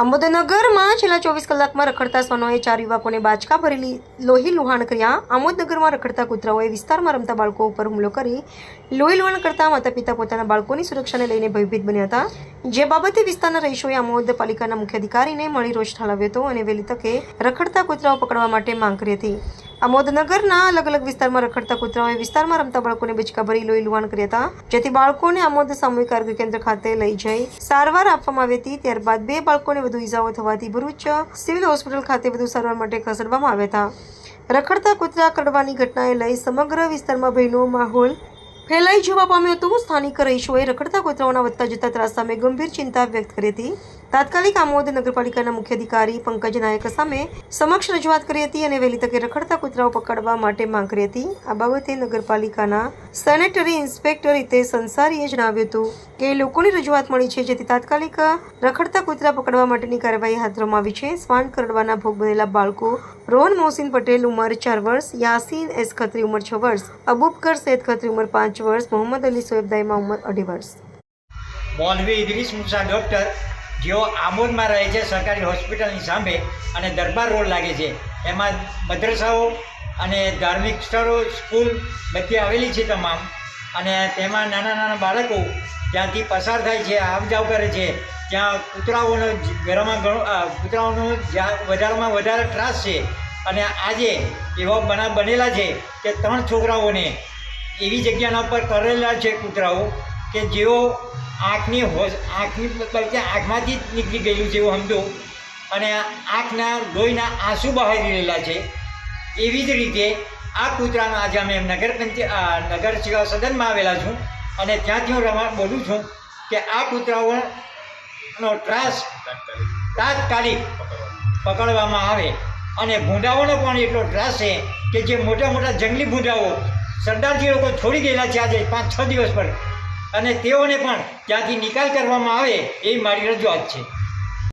આમોદનગરમાં છેલ્લા ચોવીસ કલાકમાં રખડતા શ્વાનોએ ચાર યુવકોને બાચકા ભરેલી લોહી લુહાણ કર્યા. આમોદનગરમાં રખડતા કૂતરાઓએ વિસ્તારમાં રમતા બાળકો ઉપર હુમલો કરી લોહી લુહાણ કરતા માતા પિતા પોતાના બાળકોની સુરક્ષાને લઈને ભયભીત બન્યા હતા. જે બાબતે વિસ્તારના રહીશોએ આમોદ પાલિકાના મુખ્ય અધિકારીને મળી રોષ ઠાલવ્યો હતો અને વહેલી તકે રખડતા કૂતરાઓ પકડવા માટે માંગ કરી હતી. આમોદનગરના અલગ અલગ વિસ્તારમાં રખડતા કૂતરાઓએ વિસ્તારમાં રમતા બાળકોને બચકા ભરી લોહી લુહાણ કર્યા હતા, જેથી બાળકોને આમોદ સામૂહિક આરોગ્ય કેન્દ્ર ખાતે લઈ જઈ સારવાર આપવામાં આવી હતી. ત્યારબાદ બે બાળકોને વધુ ઇજાઓ થવાથી ભરૂચ સિવિલ હોસ્પિટલ ખાતે વધુ સારવાર માટે ખસેડવામાં આવ્યા હતા. રખડતા કૂતરા કરડવાની ઘટનાએ લઈ સમગ્ર વિસ્તારમાં ભયનો માહોલ ફેલાઈ જવા પામ્યો હતો. સ્થાનિક રહીશોએ રખડતા કૂતરાઓના વધતા જતા ત્રાસ સામે ગંભીર ચિંતા વ્યક્ત કરી હતી. તાત્કાલિક આમોદ નગરપાલિકાના મુખ્ય અધિકારી પંકજ નાયક સામે સમક્ષ રજૂઆત કરી હતી અને વહેલી તકે રખડતા કૂતરાઓ પકડવા માટે માંગ કરી હતી. આ બાબતે નગરપાલિકાના સેનેટરી ઇન્સ્પેક્ટર હિતેશ અંસારીએ જણાવ્યું હતું કે લોકોની રજૂઆત મળી છે, જેથી તાત્કાલિક રખડતા કૂતરા પકડવા માટેની કાર્યવાહી હાથ ધરવામાં આવી છે. શ્વાન કરડવાના ભોગ બનેલા બાળકો રોહન મોહસિન પટેલ, ઉંમર ચાર વર્ષ, યાસીન એસ ખત્રી, ઉંમર છ વર્ષ, અબુબકર સૈદ ખત્રી, ઉંમર પાંચ વર્ષ, મોહમ્મદ અલી સોએબ દાઈમા ઉંમર અઢી વર્ષ. મોલવી ઇદ્રીસ મુસા ડૉક્ટર જેઓ આમોદમાં રહે છે સરકારી હોસ્પિટલની સામે અને દરબાર રોડ લાગે છે. એમાં મદ્રસાઓ અને ધાર્મિક સ્થળો, સ્કૂલ બધી આવેલી છે તમામ. અને તેમાં નાના નાના બાળકો ત્યાંથી પસાર થાય છે આવ જાવ કરે છે. ત્યાં કૂતરાઓનો ઘરમાં ઘણો કૂતરાઓનો વધારેમાં વધારે ત્રાસ છે. અને આજે એવા બનાવ બનેલા છે કે ત્રણ છોકરાઓને એવી જગ્યાના ઉપર કરેલા છે કૂતરાઓ કે જેઓ આંખની હોશ, આંખની બલકે આંખમાંથી જ નીકળી ગયેલું છે એવું સમજો. અને આંખના લોહીના આંસુ બહારી રહેલા છે. એવી જ રીતે આ કૂતરાનો આજે અમે નગર પંચાયત નગર સેવા સદનમાં આવેલા છું અને ત્યાંથી હું રમા, બોલું છું કે આ કૂતરાઓનો ત્રાસ તાત્કાલિક પકડવામાં આવે અને ભૂંડાઓનો પણ એટલો ત્રાસ છે કે જે મોટા મોટા જંગલી ભૂંડાઓ સરદારજી લોકો છોડી ગયેલા છે આજે પાંચ છ દિવસ પર. અને તેઓને પણ ત્યાંથી નિકાલ કરવામાં આવે એ મારી રજૂઆત છે.